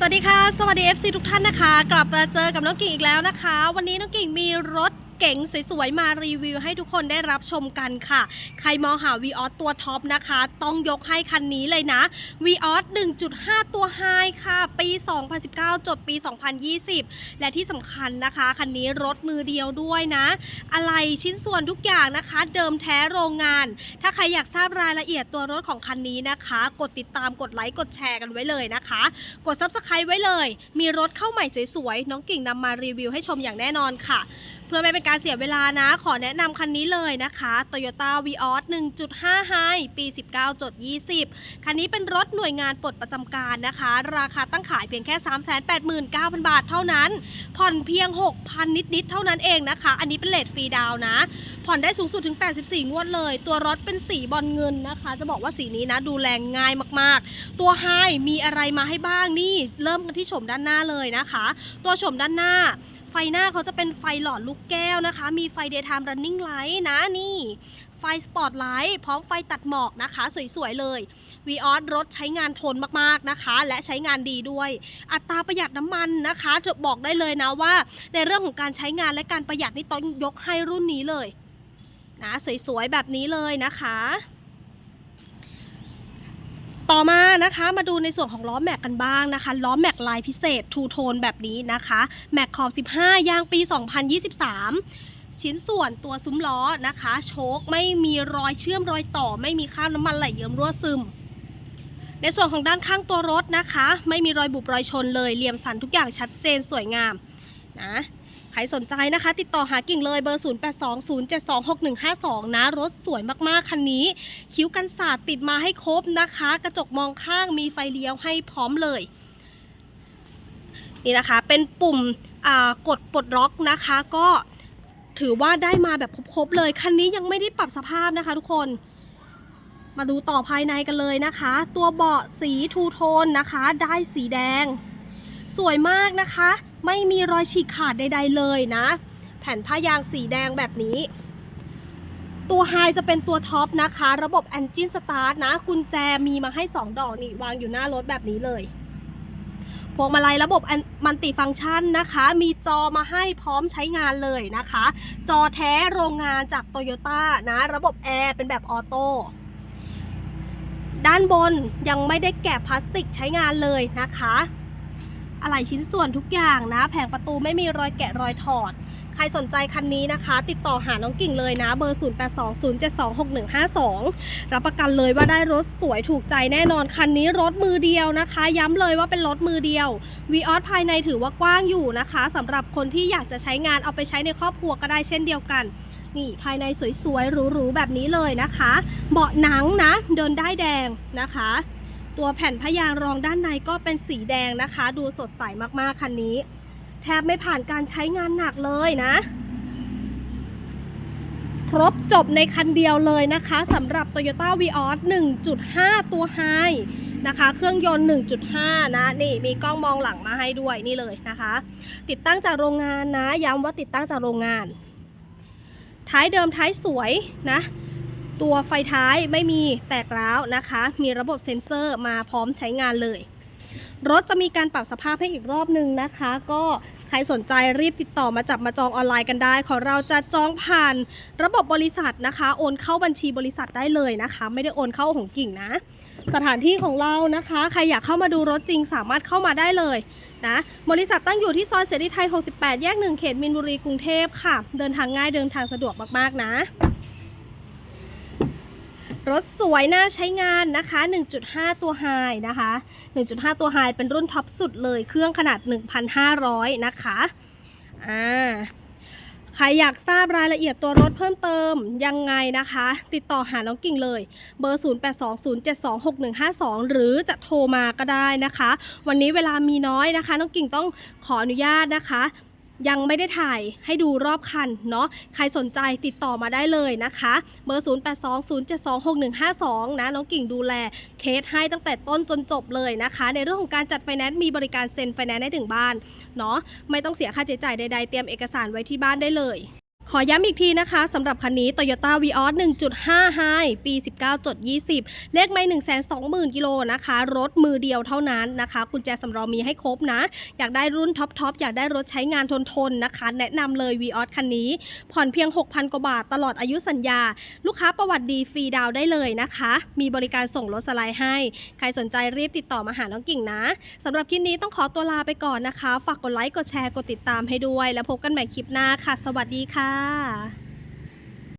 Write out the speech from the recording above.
สวัสดีค่ะ สวัสดี FC ทุกท่านนะคะ กลับมาเจอกับน้องกิ่งอีกแล้วนะคะ วันนี้น้องกิ่งมีรถเก๋งสวยๆ มารีวิวให้ทุกคนได้รับชมกันค่ะ ใครมองหา v ีออสตัวท็อปนะคะ ต้องยกให้คันนี้เลยนะ v ีออส1.5 ตัวไฮค่ะ ปี 2019 จดปี 2020 และที่สำคัญนะคะ คันนี้รถมือเดียวด้วยนะ อะไรชิ้นส่วนทุกอย่างนะคะ เดิมแท้โรงงาน ถ้าใครอยากทราบรายละเอียดตัวรถของคันนี้นะคะ กดติดตามกดไลค์กดแชร์กันไว้เลยนะคะ กดไว้เลย มีรถเข้าใหม่สวยๆ น้องกิ่งนำมารีวิวให้ชมอย่างแน่นอนค่ะ เพื่อไม่เป็นการเสียเวลานะ ขอแนะนำคันนี้เลยนะคะ Toyota Vios 1.5 High ปี 19จด20 คันนี้เป็นรถหน่วยงานปลดประจำการนะคะ ราคาตั้งขายเพียงแค่ 389,000 บาทเท่านั้น ผ่อนเพียง 6,000 นิดๆ เท่านั้นเองนะคะ อันนี้เป็นเลทฟรีดาวน์นะผ่อนได้สูงสุดถึง 84 งวดเลย ตัวรถเป็นสีบอลเงินนะคะ จะบอกว่าสีนี้นะดูแลง่ายมากๆ ตัวไฮมีอะไรมาให้บ้างนี่เริ่มกันที่โฉมด้านหน้าเลยนะคะ ตัวโฉมด้านหน้า ไฟหน้าเขาจะเป็นไฟหลอดลูกแก้วนะคะ มีไฟ daytime running light นะนี่ไฟสปอตไลท์พร้อมไฟตัดหมอกนะคะ สวย ๆ เลย v ีออสรถใช้งานทนมากๆนะคะ และใช้งานดีด้วย อัตราประหยัดน้ำมันนะคะเธอบอกได้เลยนะว่า ในเรื่องของการใช้งานและการประหยัดนี่ต้องยกให้รุ่นนี้เลยนะสวย ๆ แบบนี้เลยนะคะ ต่อมานะคะมาดูในส่วนของล้อแม็กกันบ้างนะคะ ล้อแม็กลายพิเศษทูโทนแบบนี้นะคะแม็กขอบ 15 ยางปี 2023ชิ้นส่วนตัวซุ้มล้อนะคะ โชคไม่มีรอยเชื่อมรอยต่อ ไม่มีคราบน้ำมันไหลเยิ้มรั่วซึม ในส่วนของด้านข้างตัวรถนะคะ ไม่มีรอยบุบรอยชนเลยเหลี่ยมสันทุกอย่างชัดเจนสวยงามนะ ครสนใจนะคะ ติดต่อหากิ่งเลยเบอร์ 0820726152 นะ รถสวยมากๆ คันนี้ คิ้วกันศาสตร์ติดมาให้ครบนะคะ กระจกมองข้างมีไฟเลี้ยวให้พร้อมเลย นี่นะคะ เป็นปุ่มกดปลดล็อกนะคะ ก็ถือว่าได้มาแบบครบๆเลย คันนี้ยังไม่ได้ปรับสภาพนะคะทุกคนมาดูต่อภายในกันเลยนะคะ ตัวเบาะสีทูโทนนะคะ ได้สีแดง สวยมากนะคะ ไม่มีรอยฉีกขาดใด ๆ เลยนะ แผ่นผ้ายางสีแดงแบบนี้ ตัวไฮจะเป็นตัวท็อปนะคะ ระบบ Engine Start นะ กุญแจมีมาให้ 2 ดอกนี่วางอยู่หน้ารถแบบนี้เลยพวงมาลัยระบบมัลติฟังก์ชันนะคะ มีจอมาให้พร้อมใช้งานเลยนะคะ จอแท้โรงงานจากโตโยต้านะ ระบบแอร์เป็นแบบออโต้ด้านบนยังไม่ได้แกะพลาสติกใช้งานเลยนะคะ อะไหล่ชิ้นส่วนทุกอย่างนะ แผงประตูไม่มีรอยแกะรอยถอด ใครสนใจคันนี้นะคะ ติดต่อหาน้องกิ่งเลยนะ เบอร์ 0820726152 รับประกันเลยว่าได้รถสวยถูกใจแน่นอน คันนี้รถมือเดียวนะคะ ย้ำเลยว่าเป็นรถมือเดียววีออสภายในถือว่ากว้างอยู่นะคะสำหรับคนที่อยากจะใช้งานเอาไปใช้ในครอบครัวก็ได้เช่นเดียวกันนี่ภายในสวยๆหรูๆแบบนี้เลยนะคะ เบาะหนังนะ เดินได้แดงนะคะ ตัวแผ่นพยางรองด้านในก็เป็นสีแดงนะคะ ดูสดใสมากๆคันนี้ แทบไม่ผ่านการใช้งานหนักเลยนะ ครบจบในคันเดียวเลยนะคะสำหรับ Toyota Vios 1.5 ตัว High นะคะ เครื่องยนต์ 1.5 นะ นี่มีกล้องมองหลังมาให้ด้วยนี่เลยนะคะ ติดตั้งจากโรงงานนะ ย้ำว่าติดตั้งจากโรงงาน ท้ายเดิมท้ายสวยนะ ตัวไฟท้ายไม่มีแตกร้าวนะคะ มีระบบเซ็นเซอร์มาพร้อมใช้งานเลย รถจะมีการปรับสภาพให้อีกรอบหนึ่งนะคะ ก็ใครสนใจรีบติดต่อมาจับมาจองออนไลน์กันได้ ของเราจะจองผ่านระบบบริษัทนะคะ โอนเข้าบัญชีบริษัทได้เลยนะคะ ไม่ได้โอนเข้าของกิ่งนะสถานที่ของเรานะคะ ใครอยากเข้ามาดูรถจริงสามารถเข้ามาได้เลยนะบริษัทตั้งอยู่ที่ซอยเสรีไทย 68 แยก 1 เขตมินบุรีกรุงเทพค่ะ เดินทางง่ายเดินทางสะดวกมาก ๆ นะ รถสวยน่าใช้งานนะคะ 1.5 ตัวไฮนะคะ 1.5 ตัวไฮเป็นรุ่นท็อปสุดเลย เครื่องขนาด 1,500 นะคะ อ่า ใครอยากทราบรายละเอียดตัวรถเพิ่มเติมยังไงนะคะ ติดต่อหาน้องกิ่งเลย เบอร์ 0820726152 หรือจะโทรมาก็ได้นะคะ วันนี้เวลามีน้อยนะคะ น้องกิ่งต้องขออนุญาตนะคะ ยังไม่ได้ถ่ายให้ดูรอบคันเนาะใครสนใจติดต่อมาได้เลยนะคะเบอร์ 0820726152 นะน้องกิ่งดูแลเคสให้ตั้งแต่ต้นจนจบเลยนะคะ ในเรื่องของการจัดไฟแนนซ์มีบริการเซ็นไฟแนนซ์ได้ถึงบ้านเนาะไม่ต้องเสียค่าใช้จ่ายใดๆเตรียมเอกสารไว้ที่บ้านได้เลย ขอย้ำอีกทีนะคะสำหรับคันนี้ Toyota Vios 1.5 High ปี 19จด20 เลขไม่ 120,000 กิโลนะคะ รถมือเดียวเท่านั้นนะคะ กุญแจสำรองมีให้ครบนะ อยากได้รุ่นท็อปทอปอยากได้รถใช้งานทนทนๆนะคะ แนะนำเลย Vios คันนี้ ผ่อนเพียง 6,000 กว่าบาทตลอดอายุสัญญา ลูกค้าประวัติดีฟรีดาวได้เลยนะคะ มีบริการส่งรถสไลด์ให้ ใครสนใจรีบติดต่อมาหาน้องกิ่งนะสำหรับคลิปนี้ต้องขอตัวลาไปก่อนนะคะ ฝากกดไลค์กดแชร์กดติดตามให้ด้วย แล้วพบกันใหม่คลิปหน้าค่ะ สวัสดีค่ะค่ะ